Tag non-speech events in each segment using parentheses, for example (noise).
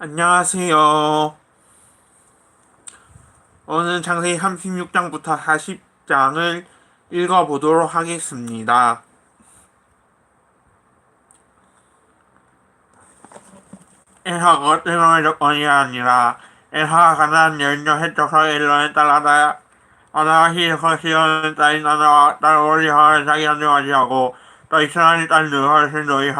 안녕하세요. 오늘 창세기 36장부터 40장을 읽어보도록 하겠습니다. 에서가 때문에 조건이 아니라 에서가 가난 열녀 해쳐서 엘론에 따라다 아나가 히에서 시온의 딸인 아나와 딸 올리하를 자기한테 맞이하고 또 이스라엘 딸 느하를 너희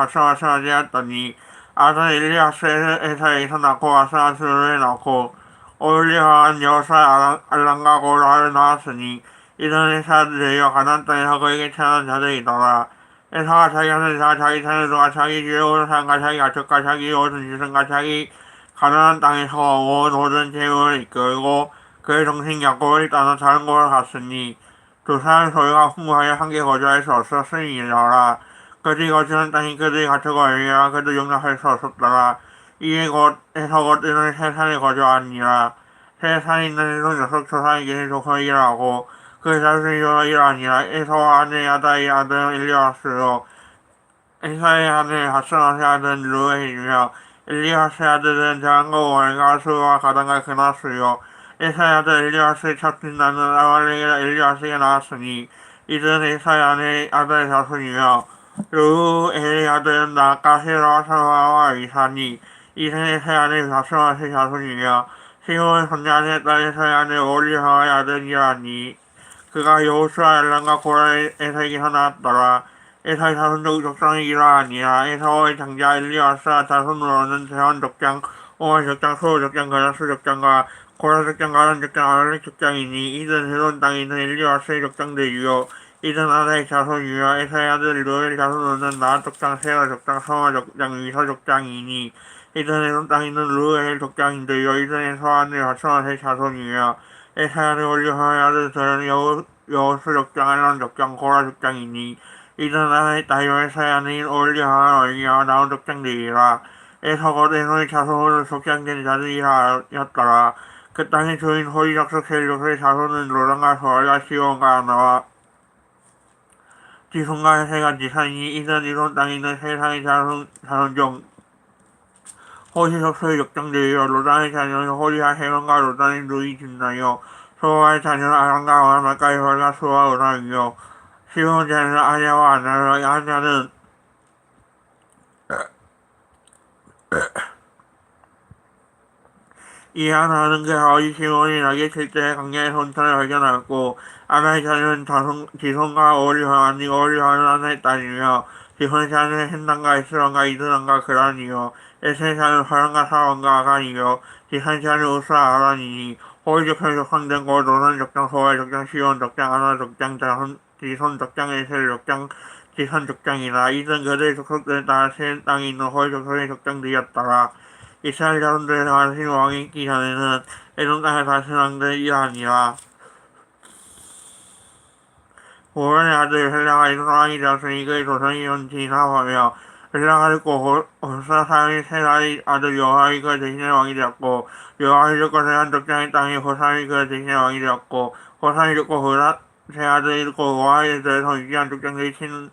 맞이했더니 아들 엘리아스를 에서에서 낳고 아스아스를 낳고 올리하한 여사 알랑과 고라를 낳았으니 이런 에사들이여 가난 땅에서 그에게 태어난 자들이더라. 에사가 자기 하늘과 자기 자녀들과 자기 뒤에 오는 사람과 자기 가축과 자기 옷은 유선과 자기 가난한 땅에서 온 모든 재물을 이끌고 그의 동생 야곱을 따라 다른 곳을 갔으니 두 사람 소유가 풍부하여 함께 거주할 수 없었으니라 그들이 거주하는 땅이 그들이 가축을 알리라. 그들 용납할 수 없었더라. 이에 곧 에서 곧 이런 세산에 거주하니라. 세산에 있는 이런 녀석 조상에게 조선이라고 그 자손이 요이라니라. 에서와 아내 아다의 아들 엘리아스로 에사의 아들 하스나의 아들 루에이며 엘리아스의 아들은 장과 월과 수와 가당과 그나스요. 에사의 아들 엘리아스의 첩신 나는 아말렉의 엘리아스에게 나왔으니 이들은 에사의 아내 아들 자손이며 아들은 나가 헤라 사와와 이사니 이들은 에사의 아내 자손의 자손이며 시몬의 손자의 딸 에사의 아내 올리하의 아들이라니 그가 여호수아 엘란과 고라의 에사에게서 나왔더라. 에사의 자손족 족장이 이러하니라. 에사의 장자 엘리아스와 자손으로는 대원 족장, 오마 족장, 수호 족장, 가나스 족장과 고라 족장, 가란 족장, 아말렉 족장이니 이든 헤론 땅에 있는 엘리아스의 족장들이요. 이든 아다의 자손이요. 에사의 아들 루엘 자손으로는 나한 족장, 세라 족장, 성화 족장, 위서 족장이니 헤론 땅에 있는 루엘 족장인데요. 이든 에서안의 하천의 자손이요. 에사야를 올려하여 아들 저는 여호, 여호수 족장, 알란 족장, 고라 족장이니 이든 아의 딸 에사야는 올려하여 올리하여 나온 족장들이라 에서곧 에노의 자손으로 족장된 자들이라였더라 그 땅의 주인 호이 족속 셀족의 자손은 로랑과 소알과 시온과 나와 지손과 해가 지산이 땅에 있는 세상의 자손, 자손종 호시 족속의 족장들이여 로단의 자녀는 호리와 해원과 로단의 누이 진나여 소와의 자녀는 아랑과 와말과 이월과 수와 우랑이요. 시온 자녀는 아냐와 아나로 아냐는 이 하나는 그 아버지 시몬이 나게 칠때 강야의 손탄을 발견하였고 아나의 자녀는 자손, 지손과 오리화니 오리화는 아나의 딸이며 지손의 자녀는 헨단과 에스랑과 이드랑과 그란이요. 에스의 자녀는 화랑과 사왕과 아간이요. 지산의 자녀는 우사 아란이니 호의족형 족상된 고 노란 족장 소와의 족장 시온 족장 아나 족장 자손 지손 족장 에셀 족장 지산 족장이라. 이든 그들의 족속들에 따라 세 땅에 있는 호의 족속의 족장들이었더라 이스라엘 자손들의 다신 왕이 있기 전에는 땅의 다신 왕들이 이러하니라 고란의 아들 헬라가 왕이 되었으니 그의 조상이 온지나하며 헬라가 듣고 호사 사람이 세라의 아들 여하이 그 대신의 왕이 되었고 여하이 듣고 세한 족장의 땅에 호사이 그 대신의 왕이 되었고 호사이 듣고 호라 세 아들이 듣고 여하이에 대해서 유기한 족장들이 친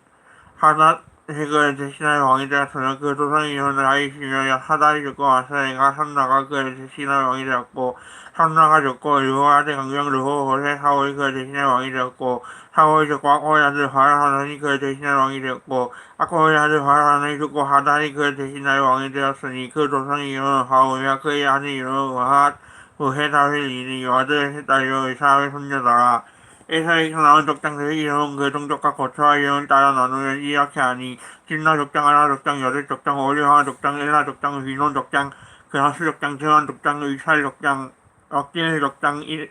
하나 해그 대신의 왕이 되었으며 그 조상이 이혼을 하이시며 하다이 죽고 아사이가 삼나가 그 대신의 왕이 되었고 삼나가 죽고 르호아의 강경 르호 호세 사오이 그 대신의 왕이 되었고 사오이 죽고 아코의 아들 바라하나니 그 대신의 왕이 되었고 아코의 아들 바라하나니 죽고 하다이 그 대신의 왕이 되었으니 그 조상이 이혼을 하오며 그의 아들 이름은 와핫 우헤 다윗이니 여아들 딸이요 이사의 손녀더라 에사에서 나온 족장들의 이름은 그 종족과 고초와 이름을 따라 나누면 이렇게 하니 진나 족장, 아라 족장, 여덟 족장, 오리화 족장, 엘라 족장, 휘논 족장, 그라스 족장, 증한 족장, 이살 족장, 억질 족장, 이,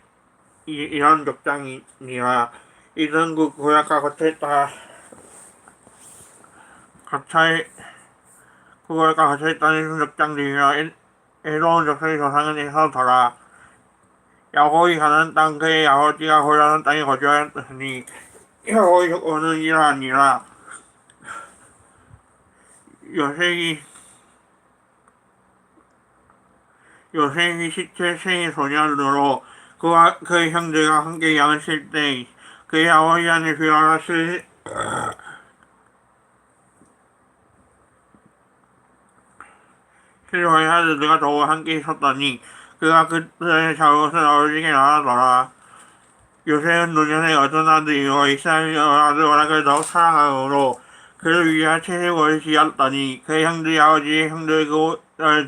이, 이런 족장이니라 이런 그 구약과 거쳐에 따라 거쳐에 구약과 거쳐에 따라 이런 족장들이라 에로운 족속의 조상은 에서 더라 야곱이 가는 땅 그의 아버지가 고라는 땅에 거주하였으니 야곱이 오는 이러하니라 요셉이 요셉이 시체 생의 소년으로 그와 그의 형제가 함께 양을 칠때 그의 아버지 안에 필요해 아들들과 더욱 함께 있었더니 그가 그들의 잘못을 어리게 말하더라. 요새는 노년의 어떤 아들이요 이스라엘 아들 워낙을 더욱 사랑하므로 그를 위하여 채색을 지었더니 그의 형들이 아버지의 형들을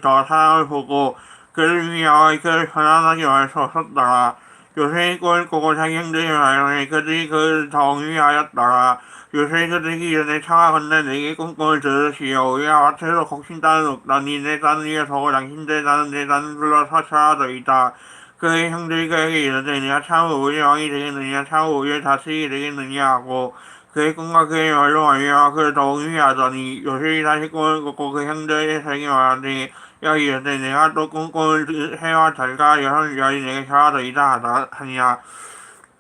더 사랑을 보고 그를 위하여 그를 편안하게 말하셨더라. 요새의 꿈을 꾸고 자기 형들이 말하니 그들이 그를 더 위하였더라. 요새 그들이 이전에 청하건대 내게 꿈꿈을 들으시오. 우리가 마트에서 곡신 따는 없다니 내땅 위에 서고 당신들 나는 내 땅을 불러서 쳐하더이다. 그의 형들이 그에게 이르되 내가 참으로 우리의 왕이 되겠느냐 참으로 우리의 다스리게 되겠느냐 하고 그의 꿈과 그의 말로 말미암아 그를 더욱 위하더니 요셉이 다시 꿈을 꿨고 그 형들에게 말하되 야 이르되 내가 또 꿈꾸는 해와 달과 여섯 별이 내게 청하더이다 하니라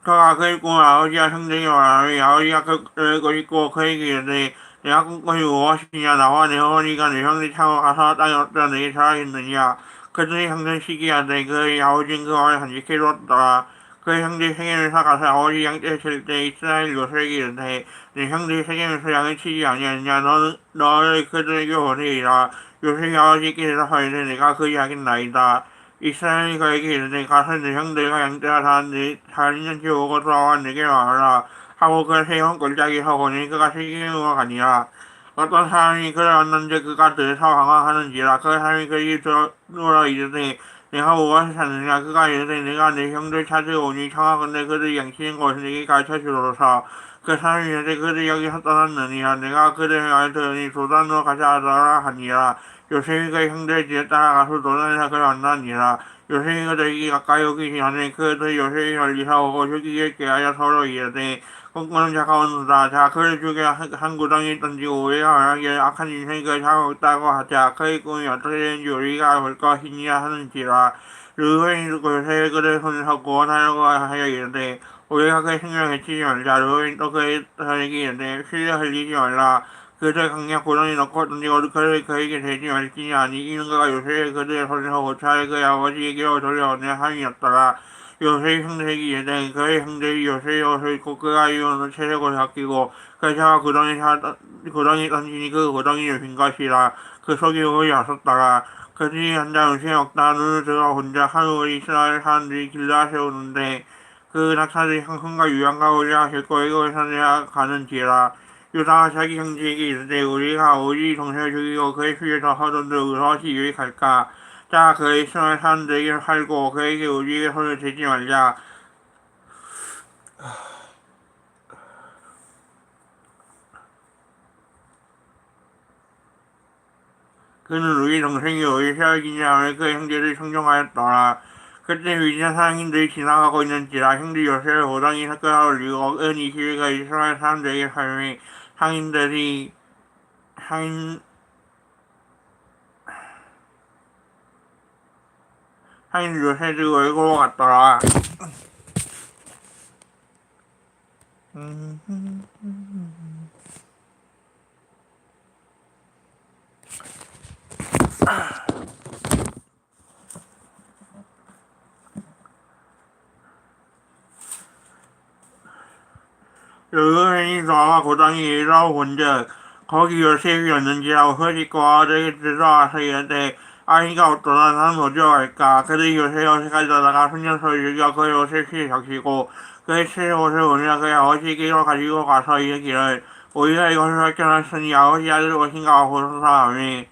그가 그의 꿈을 아버지와 형들에게 말하며 아버지가 그를 꾸짖고 그에게 이르되 내가 꿈꾼이 무엇이냐? 나와 내 어머니가 내 형들이 참아 가서 땅에 얻다 내게 전하겠느냐? 그들이 형들 시기하되 그의 아버지는 그 말을 간직해 두었더라. 그 형들이 세겜을 사가서 아버지 양떼를 칠때 이스라엘 요셉에게 이르되 내 형들이 세겜에서 양을 치지 아니하느냐? 너는 너를 그들에게 보내리라. 요셉이 아버지께 대답하되 내가 그리하겠나이다 이스라엘이 그에게 이르되 가서 내 형들과 양떼가 다내 다리는지 오고 돌아와 내게 말하라. 하고 그를 세운 골짜기 서고니 그가 세겜으로 가니라 어떤 사람이 그를 만난즉 그가 들에서 방황하는지라. 그 사람이 그에게 들어오라 이르되 내가 무엇을 찾느냐. 그가 이르되 내가 내 형들 찾으러 오니 청하건대 그들이 양치는 곳을 내게 가르쳐 주로사 그 사람이 이르되 그들이 여기서 떠났느니라. 내가 그들의 말을 들으니 도단으로 가자 하더라 하니라 요셉이 그 형들의 뒤에 따라가서 그를 만나니라 요셉이 그들에게 가까이 오기 전에 그들이 요셉이 멀리서 오고 죽이게 깨하여 서로 이르되 꿈꾸는 자가 온다. 자, 그를 죽여 한, 한 구덩이 던지고 우리가 만약에 악한 잡고 있다고 하자. 그의 꿈이 어떻게 되는지 우리가 볼 것이냐 하는지라. 르우벤이 그새 그를 손에서 구원하려고 하여 이르되 우리가 그의 생명을 해치지 말자. 르우벤이 또 그의 선에게 이르되 실려 흘리지 말라. 그들 강력 구덩이 넣고 던지고 그를 그에게 대지 말지니 아니 이는 그가 요새의 그들의 손에서 고차를 그의 아버지에게로 돌려오내 함이었더라. 요셉 형들에게 이르되 그의 형들이 요셉의 옷을 입고 그가 입은 체력을 아끼고 그 자가 구덩이 구덩이 던지니 그 구덩이를 빈 것이라. 그 속이 거의 왔었더라. 그들이 한자 음식이 없다. 눈을 들어 혼자 하루 이스라엘 사람들이 길라 세우는데 그 낙타들이 항성과 유양과 우리가 싣고 애굽에서 내가 가는 지라 유다가 자기 형제에게 이르되 우리가 우리 동생을 죽이고 그의 수에서 허돈들 무엇이 유익할까 자 그의 이스라엘 사람들에게 살고 그에게 우리에게 손을 대지 말자 그는 우리 동생이 우리 세월이냐 하며 그 형제를 청정하였더라. 그때 위대한 상인들이 지나가고 있는지라 형들 요셉을 호당이 삭가하 올리고 은 이시리가 이스라엘 사람들에게 살며 상인들이 상인 상인 요셉을 얼굴로 갔더라. 의 너와 고당이 일하고 본즉 거기 요셉이었는지라고 허리고 아들에게 들어와서 이르되 아이가 없도다 나는 어디로 갈까. 그들이 요셉 요셉까지 다가 훈련소를 이겨 그 요셉이 적시고 그의 새 옷을 오니라 그의 아버지에게로 가지고 가서 이르기를 우리가 이것을 발견했으니 아버지 아들 옷인가 보소서 하니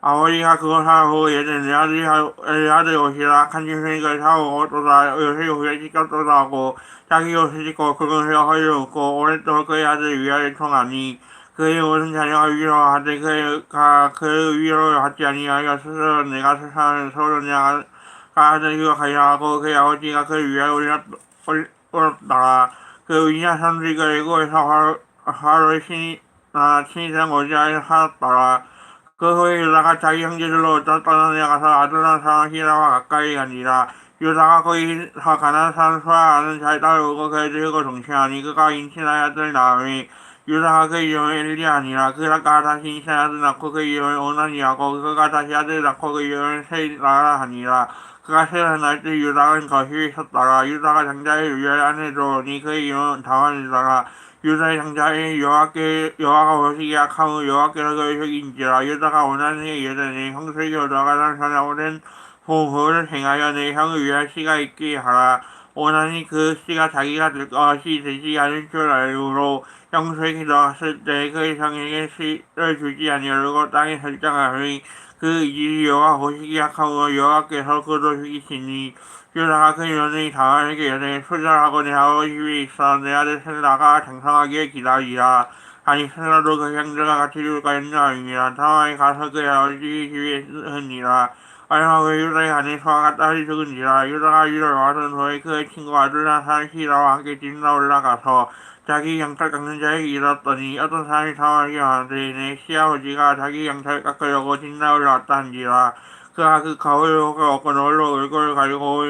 아버지가 하고 이르되 내 아들이 내 아들 옷이라 간짐승이 그를 사오고 또다 요셉이 후에 찢겼도다 하고 자기 옷을 굵은 회와 허리를 묶고 오랫동안 그의 아들을 위하여 통하니 그의 모든 자녀가 위로 하되 그가 그 위로 하지 아니하여 스스로 내가 세상을 서로 내가 아들이고 가야 하고 그의 아버지가 그를 위하여 올렸더라 그 사람들이 그 애고에서 하루 신이 아, 신이 된 오지아에 살았더라 그 후에 유다가 자기 형제들로 떠나내가서 아들한 사람 히라와 가까이 가니라 유다가 거기서 가난 사람 소아하는 자를 따르고 그를 들고 동시하니 그가 인친하여 아들 낳으니 유다가 그 이름을 엘리 아니라. 그가 다시 아들 낳고 그 이름을 오나니하고 그가 다시 아들 낳고 그 이름을 세라라 하니라. 그가 세라 날때 유다는 거실에 있었다가 유다가 장자의 위에 안에 들어오니 그 이름은 다원이더라 유다의 장자의 여호와께 여호와가 보시기에 악함은 여호와께서 그의 적인지라 유다가 원하는 에 이르되 형술이 여호와가 나타나고 된 보호를 행하여 내 형을 위할 씨가 있게 하라. 원하니 그 씨가 자기가 될 것이 되지 않을 줄 알므로 형술이 기도했을 때 그의 형에게 씨를 주지 아니하려고 땅에 설정하니 그 일이 여호와 보시기에 악함으로 여호와께서 그도 죽이시니 유다가 그 연의 다윗에게 연에 소절하고 내 아버지 집에 있어 내 아들 셀라가 장성하기에 기다리라. 아니 셀라도 그 형제가 같이 죽을까 했나이니라 다윗이 가서 그 아버지 집에 있으니라. 얼마 그 유다의 아내 소아가 딸이 죽은지라. 유다가 와선 후에 그의 친구 아들나 산 시라와 함께 진나 올라가서 자기 양털 깎는 자에게 이르렀더니 어떤 사람이 말하되 내 시아버지가 자기 양털 깎으려고 진나 올라왔다 한지라 그가 그 가을옷을 얻고 너울로 얼굴을 가리고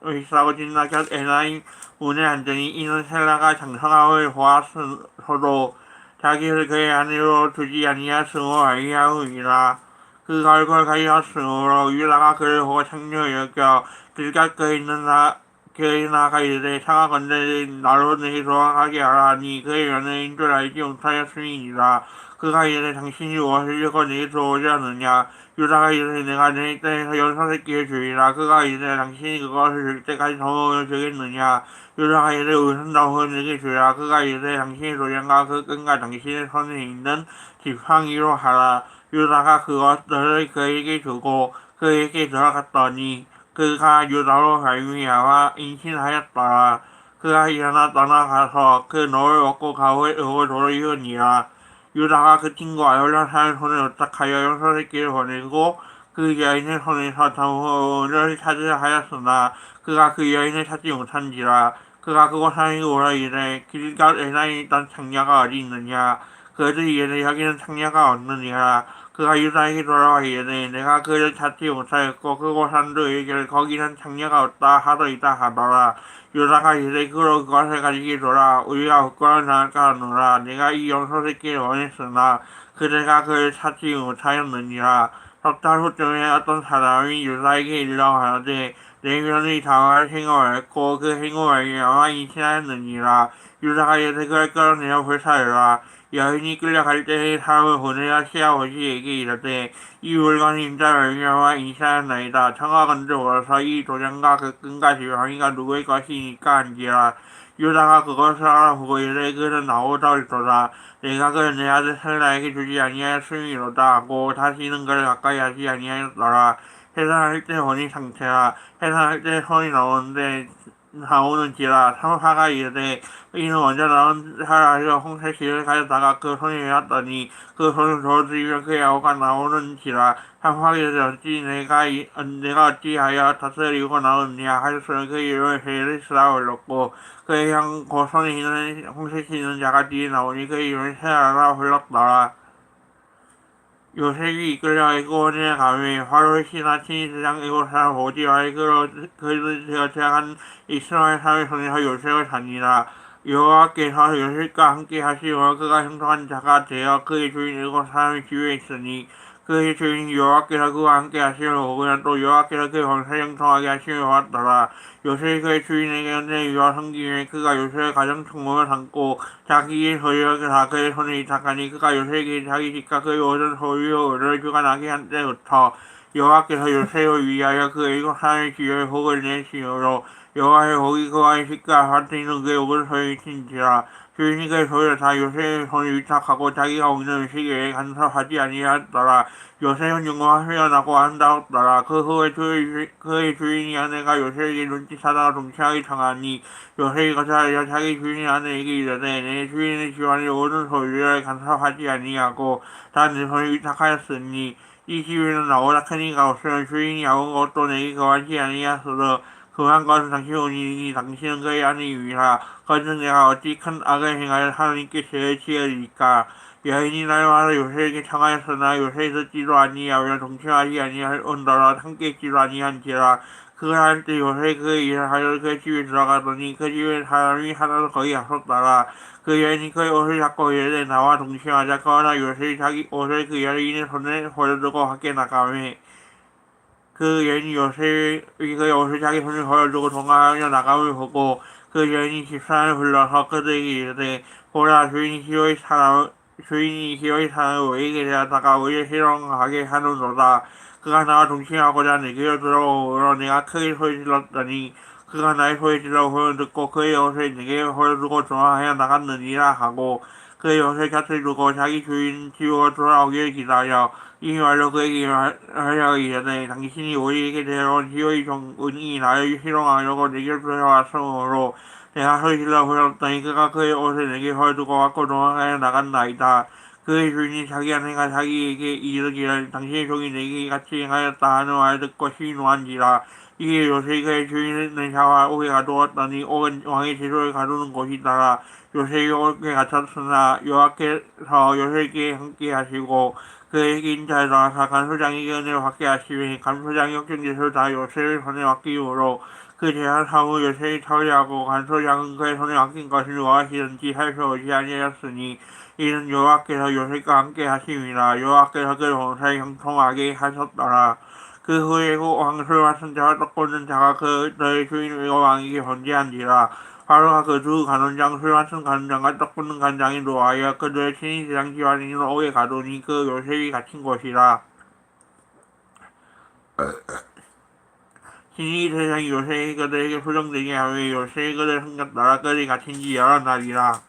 의사고 진나 곁 에나임 문에 앉으니 이는 셀라가 장성함을 보았어도 자기를 그의 아내로 두지 아니하였으므로 알게하음이라. 그가 얼굴을 가리었으므로 유다가 그를 보고 창녀 여겨 길가 그 있는 나 그의 나가 이르되 상하 건데 나로 내게 돌아가게 하라 하니 그의 연애인 줄 알지 못하였음이니라. 그가 이르되 당신이 무엇을 읽고 내게 들어오지 않느냐? 유다가 이르되 내가 내 땅에서 연소새끼를 주리라. 그가 이르되 당신이 그것을 줄 때까지 더먹을 주겠느냐? 유다가 이르되 우선다고 내게 주라. 그가 이르되 당신의 도량과 그 끈과 당신의 손에 있는 지팡이로 하라. 유다가 그것들을 그에게 주고 그에게 들어갔더니 그가 유다로 발미하와 임신하였더라 그가 일어나 떠나가서 그 노을 얻고 가오에 의고 돌이으니라. 유다가 그 친구 아울라사의 손에 부탁하여 연소새끼를 보내고 그 여인의 손에서 정후를 찾으려 하였으나 그가 그 여인을 찾지 못한지라. 그가 그곳 사람이 오라 이래 길갓 에나에 있던 창녀가 어디 있느냐? 그들이 이르되 여기는 창녀가 없느니라 그가 유다에게 돌아와 이르되 내가 그를 찾지 못하였고 그곳 사람들에게 거기는 창녀가 없다 하더이다 하더라. 유다가 이르되 그로 그것을 가지기 돌아 우리가 나갈까 하노라. 내가 이 연소새끼를 원했으나 그대가 그를 찾지 못하였느니라. 석달 후쯤에 어떤 사람이 유다에게 일러 하되 내 며느리 다윗을 행호하였고 그 아마 임신하였느니라. 유다가 이르되 그를 끌어내어 불사르라 여인이 끌려갈 때에 사람을 보내야 시아버지에게 이르되 이 물건이 임자 열매와 임신하였나이다. 청하건대 오어서 이 도장과 그 끈과 지팡이가 누구의 것이니까 한지라. 유다가 그것을 알아보고 이르되 그는 나오더이도다. 내가 그를 내 아들 셀라에게 주지 아니하였음이로다. 하고 다시는 그를 가까이 하지 아니하였더라. 해산할 때 혼이 상태라. 해산할 때 손이 나오는데 나오는 지라 삼사가 이르되 이는 먼저 나온 사라리가 홍색실을 가져다가 그 손에 외웠더니 그 손을 도와주면 그의 아우가 나오는지라 삼사가 이르되 어찌 내가 이, 내가 어찌하여 다스리고 나오느냐 하였으나 그 이름을 헤르스라 올렸고 그의 형그 손에 있는 홍색이 있는 자가 뒤에 나오니 그 이름을 세라라 불렀더라 요셉이 이끌려 가매 화로 신하 친이세장 애고 사람 오디와 애그로 그를 제어한 이스라엘 사람의 손에서 요셉을 다니라. 여호와께서 요셉과 함께 하시고 그가 형성한 자가 되어 그의 주인 일곱 사람이 집에 있으니 그의 주인 여호와께서 그와 함께 하시며 오그는 또 여호와께서 그 권세 형성하게 하시며 왔더라. 요셉이 그의 주인에게 내위와 섬기에 그가 요셉의 가정 총무을 삼고 자기의 소유를 다 그의 손에 이탁하니 그가 요셉에게 자기 집과 그의 모든 소유를 주관하게 한 때부터 여호와께서 요셉을 위하여 그 일곱 사람의 지혜에 복을 내시므로. 여호와의 복이 그와의 집과 한테 있는 그의 옥을 소유친지라 그의 소유를 다 요셉의 손에 위탁하고 자기가 먹는 음식에 간섭하지 아니하였더라. 요셉은 회연하고 한다었더라. 그 후에 주, 그의 주인이 아내가 요셉에게 눈치사다가 동치하게 당하니 요셉이 거절하여 자기 주인의 아내에게 이르되 내 주인의 집안의 모든 소유를 간섭하지 아니하고 다 내 손에 위탁하였으니 이 집에는 나보다 큰 이가 없으면 주인이 아무 것도 내게 거하지 아니하였으 그한 것은 당신의 원인이니 당신은 그의 아내이라 거듭 내가 어찌 큰 악을 행하여 하나님께 죄를 지으리까? 여인이 날마다 요셉에게 청하였으나 요셉이 듣지도 아니하며 동침하지 아니할 온더라 함께 있지도 아니한지라 그걸 할때 요셉이 그 일을 하여 그 집에 들어가더니 그 집에 사람이 하나도 거의 없었더라. 그 여인이 그의 옷을 잡고 이르되 나와 동침하자 그러나 요셉이 자기 옷을 그 여인의 손에 버려두고 밖에 나가매 그 여인이 요셉이 그의 옷을 자기 손에 걸어두고 동강하며 나감을 보고 그 여인이 집사람을 불러서 그들에게 이르되 보라 주인이 기어이 사람 주인이 기어이 사람을 우리에게 대하다가 우리를 희롱하게 하노로다. 그가 나와 동침하고자 내게로 들어오므로 내가 크게 소리질렀더니 그가 나의 소리질러 후를 듣고 그의 옷을 내게 홀두고 도망하여 나갔느니라 하고 그의 옷을 곁을 두고 자기 주인 집으로 돌아오기를 기다려 이 말로 그에게 하여 이르되 당신이 우리에게 데려온 기어이 종은이 나를 희롱하려고 내게로 들어왔으므로 내가 소리질러 불렀더니 그가 그의 옷을 내게 헐두고 왔고 도망하여 나간나이다. 그의 주인이 자기 아내가 자기에게 이르기를 당신의 종이 내게 같이 행하였다 하는 말 듣고 시노한지라 이게 요새 그의 주인은 샤와 옥에 가두었더니 옥은 왕의 제도를 가두는 곳이더라. 요셉이 옥에 갇혔으나 여호와께서 요셉에게 함께 하시고 그에게 인자에 나와서 간소장에게 은혜를 받게 하시니 간소장이 역경제를 다 요셉의 손에 맡기므로 그 제한 사무 요셉이 처리하고 간소장은 그의 손에 맡긴 것을 무엇이든지 할 수 없이 아니하였으니 이는 여호와께서 요셉과 함께 하심이라 여호와께서 그의 봉사에 형통하게 하셨더라. 그 후에 왕술 같은 자와 떡보는 자가 그들의 주인과 왕에게 번제한지라. 바로가 그두 간원장 술 같은 간원장과 떡붙는 간장이 노하여 그들의 친히 세상 지환이 오게 가두니 그 요셉이 갇힌 곳이라. (clears throat) 친히 세상이 요셉이 그들에게 수정되게 하며 요셉이 그들을 섬겼더라 그들이 갇힌 지 여러 날이라.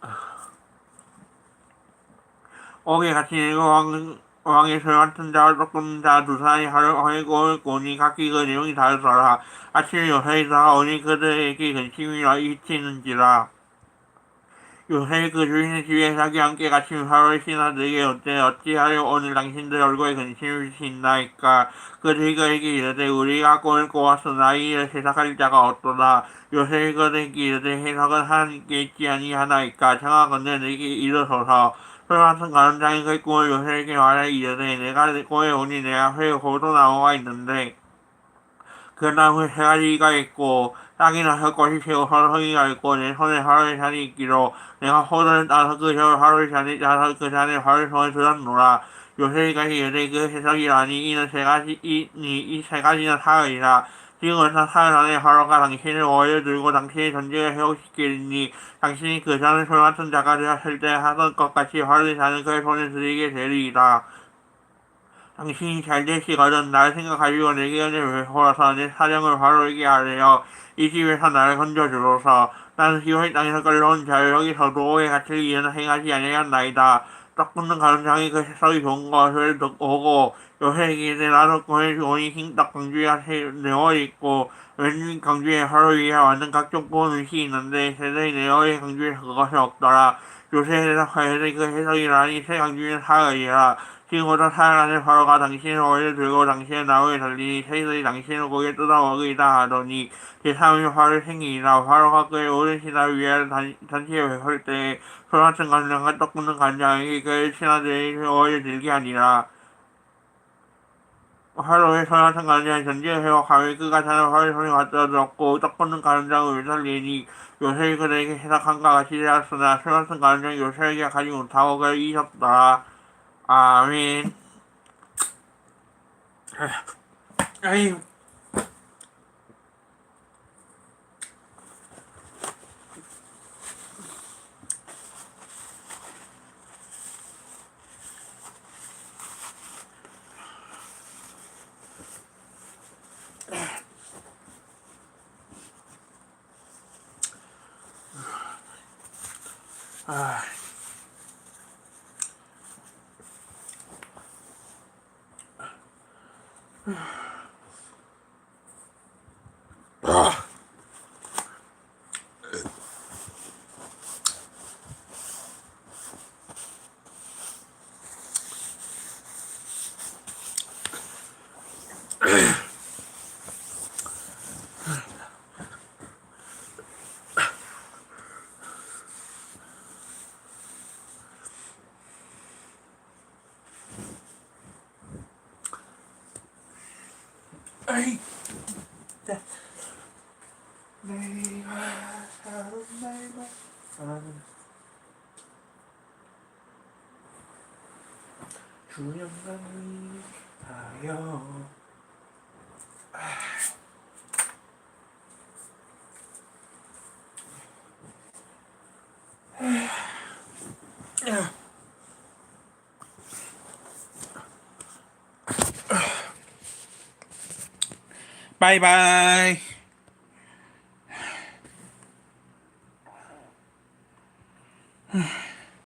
(clears throat) 옥에 갇힌 일곱 왕 왕의 술 같은 자와 떡붙는 자두 사람이 하루 허이고 오니 각기 그 내용이 다르더라. 아침에 요셉이 다가오니 그들에게 근심이라 일치는지라. 요셉이 그 주인의 집에 자기 함께 갇힌 하루의 신하들에게 어때 어찌하여 오늘 당신들 얼굴에 근심이 있나이까? 그들이 그에게 이르되 우리가 꿈을 꾸었으나 이 일을 해석할 자가 없도다. 요셉이 그들에게 이르되 해석은 하나님께 있지 아니하나이까? 청하건대 내게 이르소서 그같은 가는장이 그 꿈을 요셉에게 말해 이르되 내가 꿈에 오니 내가 회 호도 나무가 있는데 그 나무에 세 가지가 있고 땅이 나서 꽃이 피고 선성이가 있고 내 손에 하루의 잔이 있기로 내가 호도를 따서 그 혀를 하루의 잔에 짜서 그 잔에 하루의 손을 들었노라. 요셉이가 이르되 그 해석이라니 이는 세 가지 이니 이 세 가지는 사흘이라 지금은 사흘 안에 하루가 당신을 오해 들고 당신의 전쟁을 회복시키리니 당신이 그 잔을 술 같은 자가 되었을 때 하던 것 같이 하루의 잔을 그의 손에 들이게 되리이다 당신이 잘 되시거든 날 생각하시고 내게 은혜를 베풀어서 내 사령을 바로에게 하래요. 이 집에서 나를 건져주소서. 나는 시온의 땅에서 끌려온 자유 여기서도 오해 갇힐 일은 행하지 아니하였나이다. 떡 붙는 가는장이 그 세상이 좋은 것을 듣고 요새에게 나도 꿈을 주오니 흰떡 강주에 내어 있고 왼 강주에 하루 위에 완전 각종 꾸은 음식이 있는데 세상의 내어의 강주에 그것이 없더라. 요새에 대답하여 그 해석이라니 새 강주는 사흘이라. 사흘 안에 바로가 당신의 오해를 들고 당신의 나무에 달리니 새들이 당신의 고개 뜯어먹으리다 하더니 제3일 화를 생기니라. 바로가 그의 오랜 신하를 위하여 단체에 베풀 때에 소같은 간장과 떡 굽는 간장에게 그의 신하들의 오해를 들게 하니라. 하루에 소같은 간장이 전지에 회복하며 그가 자는 화를 손에 갖다 들었고 떡 굽는 간장을 살리니 요셉이 그들에게 해석한가 같이 되었으나 소같은 간장이 요셉에게 가지 못하고 그를 잊었더 라 아멘. Ugh. (sighs) (sighs) 아이. 아. 내가 사는 날만 사는 주영감이 하여 바이